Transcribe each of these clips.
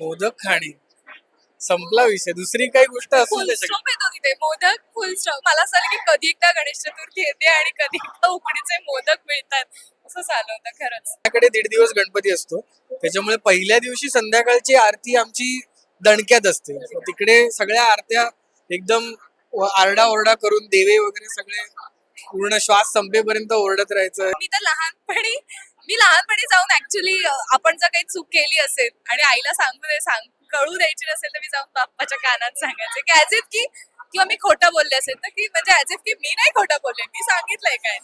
मोदक खाणे. संपला विषय. दुसरी काही गोष्ट असू फुल नाही शकत. स्टॉप येतो तिथे. मोदक फुल स्टॉप मला असं आलं की कधी एकदा गणेश चतुर्थी येते आणि कधी एकदा उकडीचे मोदक मिळतात. असं झालं होतं खरंच. आपल्याकडे दीड दिवस गणपती असतो. त्याच्यामुळे पहिल्या दिवशी संध्याकाळची आरती आमची दणक्यात असते. तिकडे सगळ्या आरत्या एकदम आरडा ओरडा करून देवे वगैरे सगळे पूर्ण श्वास संपेपर्यंत ओरडत राहायचं. मी तर लहानपणी मी लहानपणी जाऊन ऍक्च्युली आपण जर काही चूक केली असेल आणि आईला सांगू दे सांग कळू द्यायची नसेल तर मी जाऊन बाप्पाच्या कानात सांगायचे. की ऍज इफ की किंवा मी खोटं बोलले असेल तर की म्हणजे ऍज इफ की मी नाही खोटं बोलले मी सांगितलंय काय?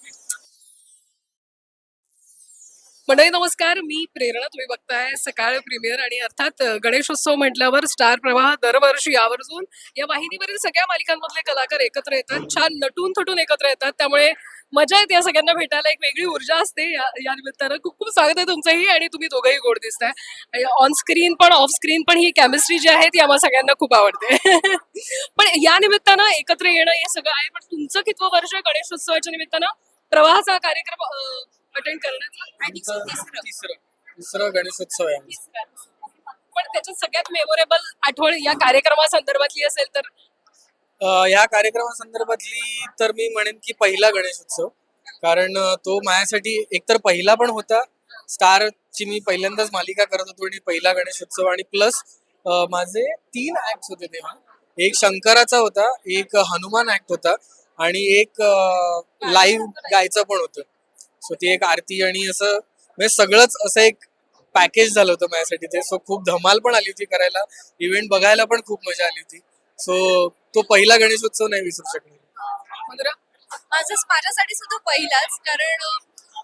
मंडळी नमस्कार. मी प्रेरणा तुम्ही बघताय सकाळ प्रीमियर आणि अर्थात गणेशोत्सव म्हटल्यावर स्टार प्रवाह दरवर्षी यावर्जून या वाहिनीवरील सगळ्या मालिकांमधले कलाकार एकत्र येतात. छान नटून थटून एकत्र येतात. त्यामुळे मजा येते या सगळ्यांना भेटायला. एक वेगळी ऊर्जा असते या या निमित्तानं. खूप खूप स्वागत आहे तुमचंही आणि तुम्ही दोघंही गोड दिसताय. ऑन स्क्रीन पण ऑफ स्क्रीन पण ही केमिस्ट्री जी आहे ती आम्हाला सगळ्यांना खूप आवडते. पण या निमित्तानं एकत्र येणं हे सगळं आहे. पण तुमचं कितवं वर्ष गणेशोत्सवाच्या निमित्तानं प्रवाहाचा कार्यक्रम अटेंड करण्याचा. तिसरं. तिसरं. गणेशोत्सव आहे आमचा. पण त्याच्यात सगळ्यात मेमोरेबल आठवण या कार्यक्रमासंदर्भातली असेल तर? अं, या कार्यक्रमासंदर्भातली तर मी म्हणेन की पहिला गणेशोत्सव. कारण अं, तो माझ्यासाठी एकतर पहिला पण होता. स्टारची मी पहिल्यांदाच मालिका करत होतो आणि पहिला गणेशोत्सव. आणि प्लस माझे तीन ऍक्ट होते तेव्हा. एक शंकराचा होता एक हनुमान ऍक्ट होता आणि एक लाईव्ह गायचं पण होतं. सो ती एक आरती आणि असं म्हणजे सगळंच असं एक पॅकेज झालं होतं माझ्यासाठी. ते सो खूप धमाल पण आली होती करायला. इव्हेंट बघायला पण खूप मजा आली होती. सो तो पहिला गणेशोत्सव नाही विसरू शकणार. माझं माझ्यासाठी सुद्धा पहिलाच कारण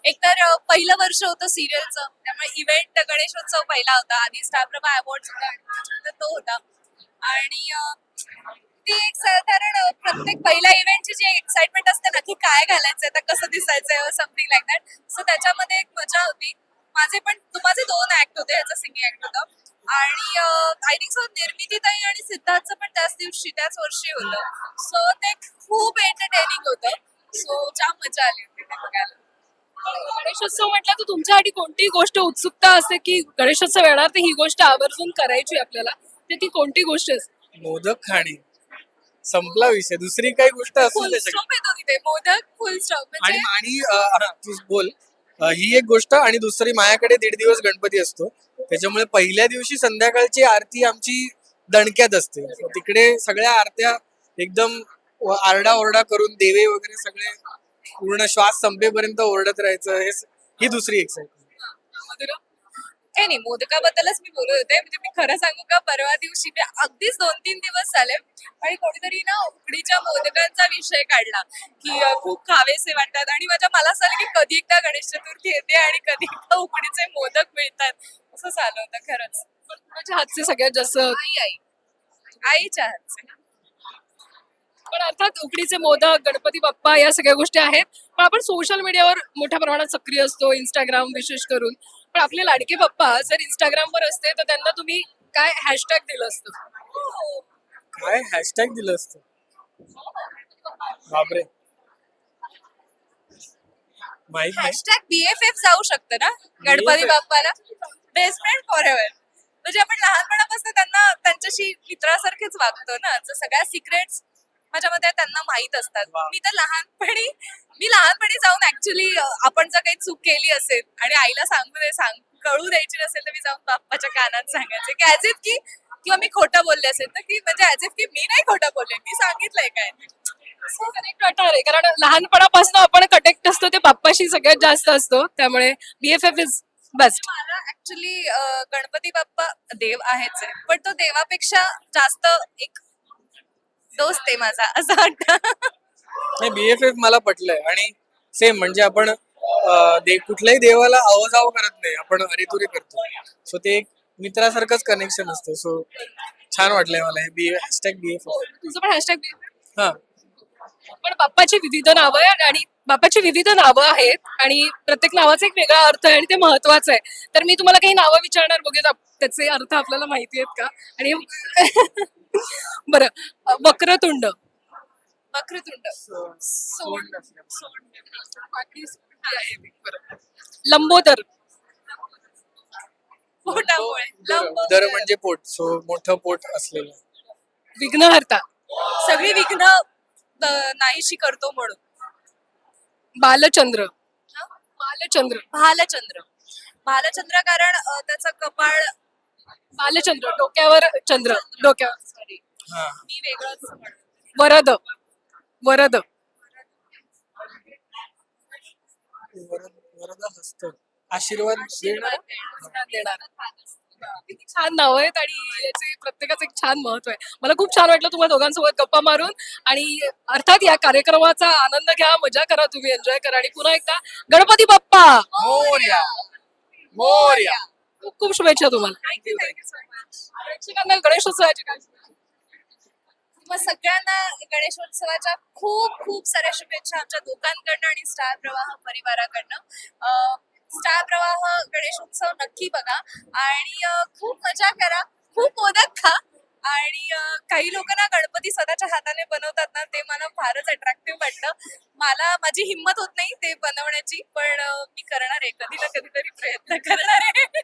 एक एकतर पहिलं वर्ष होतं सिरियलचं त्यामुळे इव्हेंट गणेशोत्सव पहिला होता. आधी स्टारप्रभा अवॉर्ड होता तो होता. आणि ती एक साधारण प्रत्येक पहिल्या इव्हेंटची जी एक्साइटमेंट असते काय घालायचंय? आता कसं दिसायचंय? समथिंग लाईक दॅट सो त्याच्यामध्ये एक मजा होती. माझे पण माझे दोन ऍक्ट होते ह्याचं सिंगिंग ऍक्ट होतं. आणि आय थिंक सो निर्मितीताई आणि सिद्धार्थचं पण त्याच दिवशी त्याच वर्षी होतं. सो ते खूप एंटरटेनिंग होतं. सो जाम मजा आली होती ते बघायला. गणेशोत्सव म्हटलं तर तुमच्यासाठी कोणती गोष्ट उत्सुकता असते की गणेशोत्सव येणार तर ही गोष्ट आवर्जून करायची आपल्याला. तर ती कोणती गोष्ट? असते मोदक खाणे. संपला विषय. दुसरी काही गोष्ट असू फुल शकत स्टॉप येतो तिथे. मोदक फुल स्टॉप आणि म्हणजे आणि अं, तू बोल. अं, ही एक गोष्ट आणि दुसरी माझ्याकडे दीड दिवस गणपती असतो. त्याच्यामुळे पहिल्या दिवशी संध्याकाळची आरती आमची दणक्यात असते. So तिकडे सगळ्या आरत्या एकदम आरडा ओरडा करून देवे वगैरे सगळे पूर्ण श्वास संपेपर्यंत ओरडत राहायचं. हे स- ही दुसरी एक्साइटमेंट काही नाही मोदकाबद्दलच मी बोलत होते. म्हणजे मी खरं सांगू का परवा दिवशी मी अगदीच दोन तीन दिवस झाले आणि कोणीतरी ना उकडीच्या मोदकांचा विषय काढला की खूप खावेसे वाटतात. आणि माझ्या मला असं झालं की कधी एकदा गणेश चतुर्थी येते आणि कधी एकदा उकडीचे मोदक मिळतात. असं झालं होतं खरंच. कोणाच्या हातचे सगळ्यात जास्त? आई आई. आईच्या हातचे. पण अर्थात उकडीचे मोदक गणपती बाप्पा या सगळ्या गोष्टी आहेत. पण आपण सोशल मीडियावर मोठ्या प्रमाणात सक्रिय असतो इंस्टाग्राम विशेष करून. पण आपले लाडके बाप्पा जर इंस्टाग्रामवर असते तर त्यांना तुम्ही काय हॅशटॅग दिलं असतं. काय हॅशटॅग दिलं असतं? बापरे. माहीत नाही. हॅशटॅग बीएफएफ जाऊ शकतं ना? गणपती. बाप्पाला? बेस्ट फ्रेंड फॉर एव्हर म्हणजे आपण लहानपणापासून त्यांना त्यांच्याशी मित्रासारखेच वागतो ना? सगळ्या सिक्रेट्स माझ्या मते त्यांना माहीत असतात. मी तर लहानपणी मी लहानपणी जाऊन ऍक्च्युली आपण जर काही चूक केली असेल आणि आईला सांगू दे सांग कळू द्यायची नसेल तर मी जाऊन बाप्पाच्या कानात सांगायचे. की ऍज इफ की किंवा मी खोटं बोलले असेल तर की म्हणजे ऍज इफ की मी नाही खोटं बोलले मी सांगितलंय काय? वाटणार आहे. कारण लहानपणापासून आपण कनेक्ट असतो ते बाप्पाशी सगळ्यात जास्त असतो. त्यामुळे बीएफएफ इज बेस्ट मला ऍक्च्युली गणपती बाप्पा देव आहेच आहे. पण तो देवापेक्षा जास्त एक दोस्त आहे माझा असं वाटतं. नाही बीएफएफ मला पटलंय. आणि सेम म्हणजे आपण अं, दे कुठल्याही देवाला आवाजाव करत नाही. आपण अरेतुरे करतो. सो ते एक मित्रासारखंच कनेक्शन असतं. सो छान वाटलंय मला हे बी हॅशटॅग बीएफएफ तुझं पण हॅशटॅग हा. पण बाप्पाची विविध नावं आहेत आणि बाप्पाची विविध नावं आहेत आणि प्रत्येक नावाचा एक वेगळा अर्थ आहे आणि ते महत्वाचं आहे. तर मी तुम्हाला काही नावं विचारणार बघूयात आप- त्याचे अर्थ आपल्याला माहिती आहेत का? आणि बरं वक्रतुंड. वक्रतुंड. सोंड असल्या. लंबोदर. पोटामुळे लंबोदर. उदर म्हणजे पोट. सो मोठं पोट असलेलं. विघ्नहर्ता. सगळी विघ्न अं, नाहीशी करतो म्हणून. बालचंद्र. बालचंद्र. भालचंद्र. भालचंद्र कारण अं, त्याचं कपाळ बालचंद्र. डोक्यावर चंद्र. डोक्यावर. मी वेगळंच म्हणते. वरद. वरद. वरद वरद हस्त आशीर्वाद देणार? देणार. किती छान नाव आहेत आणि याचे प्रत्येकाचं एक छान महत्त्व आहे. मला खूप छान वाटलं तुम्हाला दोघांसोबत गप्पा मारून. आणि अर्थात या कार्यक्रमाचा आनंद घ्या मजा करा तुम्ही एन्जॉय करा. आणि पुन्हा एकदा गणपती बाप्पा! मोर्या. मोर्या. खूप खूप शुभेच्छा तुम्हाला. प्रेक्षकांना गणेशोत्सवाची काय मग सगळ्यांना गणेशोत्सवाच्या खूप खूप साऱ्या शुभेच्छा आमच्या दोघांकडनं आणि स्टार प्रवाह परिवाराकडनं. स्टार प्रवाह गणेशोत्सव नक्की बघा. आणि खूप मजा करा. खूप मोदक खा. आणि काही लोक ना गणपती स्वतःच्या हाताने बनवतात ना ते मला फारच अट्रॅक्टिव्ह वाटलं. मला माझी हिंमत होत नाही ते बनवण्याची पण मी करणार आहे. कधी ना कधीतरी प्रयत्न करणार आहे.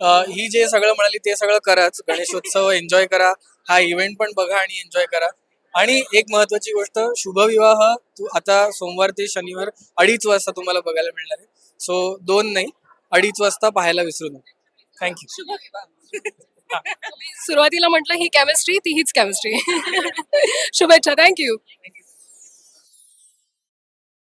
ही जे सगळं म्हणाली ते सगळं कराच. गणेशोत्सव एन्जॉय करा. हा इव्हेंट पण बघा आणि एन्जॉय करा. आणि एक महत्वाची गोष्ट शुभविवाह तू आता सोमवार ते शनिवार अडीच वाजता तुम्हाला बघायला मिळणार आहे. सो दोन नाही अडीच वाजता पाहायला विसरू नका. थँक्यू सुरुवातीला म्हटलं ही केमिस्ट्री ती हीच केमिस्ट्री शुभेच्छा थँक्यू